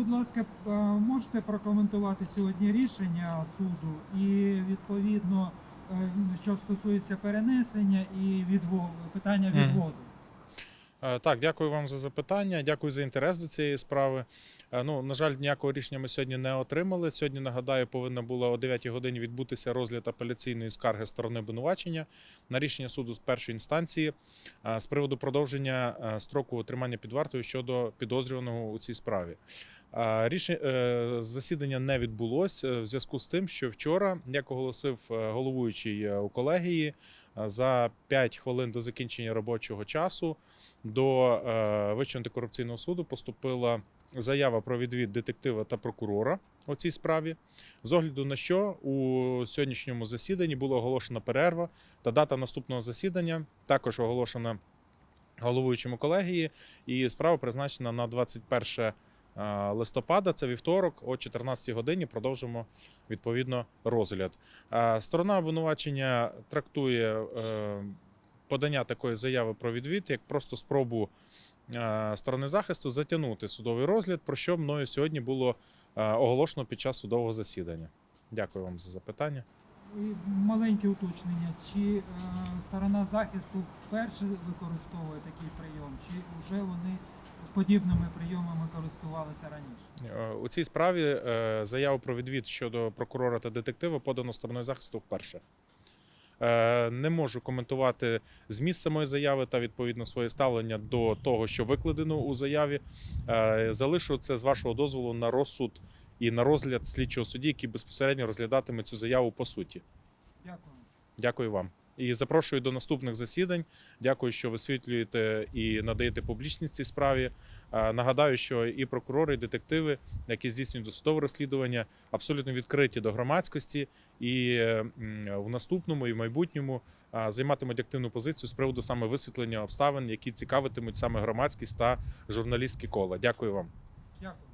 будь ласка, е, можете прокоментувати сьогодні рішення суду і відповідно, е, що стосується перенесення і відводу, питання відводу. Е, Так, дякую вам за запитання. Дякую за інтерес до цієї справи. Ну, на жаль, ніякого рішення ми сьогодні не отримали. Сьогодні, нагадаю, повинна була о 9 годині відбутися розгляд апеляційної скарги сторони обвинувачення на рішення суду з першої інстанції з приводу продовження строку тримання під вартою щодо підозрюваного у цій справі. Е, Рішення засідання не відбулось е, в зв'язку з тим, що вчора, як оголосив е, головуючий е, у колегії, е, за 5 хвилин до закінчення робочого часу до е, Вищого антикорупційного суду поступила заява про відвід детектива та прокурора у цій справі, з огляду на що у сьогоднішньому засіданні була оголошена перерва та дата наступного засідання також оголошена головуючому колегії, і справа призначена на 21 е, листопада, це вівторок, о 14 годині продовжимо відповідно розгляд. Сторона обвинувачення трактує е, подання такої заяви про відвід як просто спробу е, сторони захисту затягнути судовий розгляд, про що мною сьогодні було е, оголошено під час судового засідання. Дякую вам за запитання. Маленьке уточнення, чи е, сторона захисту вперше використовує такий прийом, чи вже вони подібними прийомами користувалися раніше? Е, У цій справі е, заяву про відвід щодо прокурора та детектива подано стороною захисту вперше. Е, Не можу коментувати зміст самої заяви та відповідно своє ставлення до того, що викладено у заяві. Залишу це з вашого дозволу на розсуд і на розгляд слідчого судді, який безпосередньо розглядатиме цю заяву по суті. Дякую. Дякую вам. І запрошую до наступних засідань. Дякую, що висвітлюєте і надаєте публічність цій справі. Нагадаю, що і прокурори, і детективи, які здійснюють досудове розслідування, абсолютно відкриті до громадськості, і в наступному і в майбутньому займатимуть активну позицію з приводу саме висвітлення обставин, які цікавитимуть саме громадськість та журналістські кола. Дякую вам. Дякую.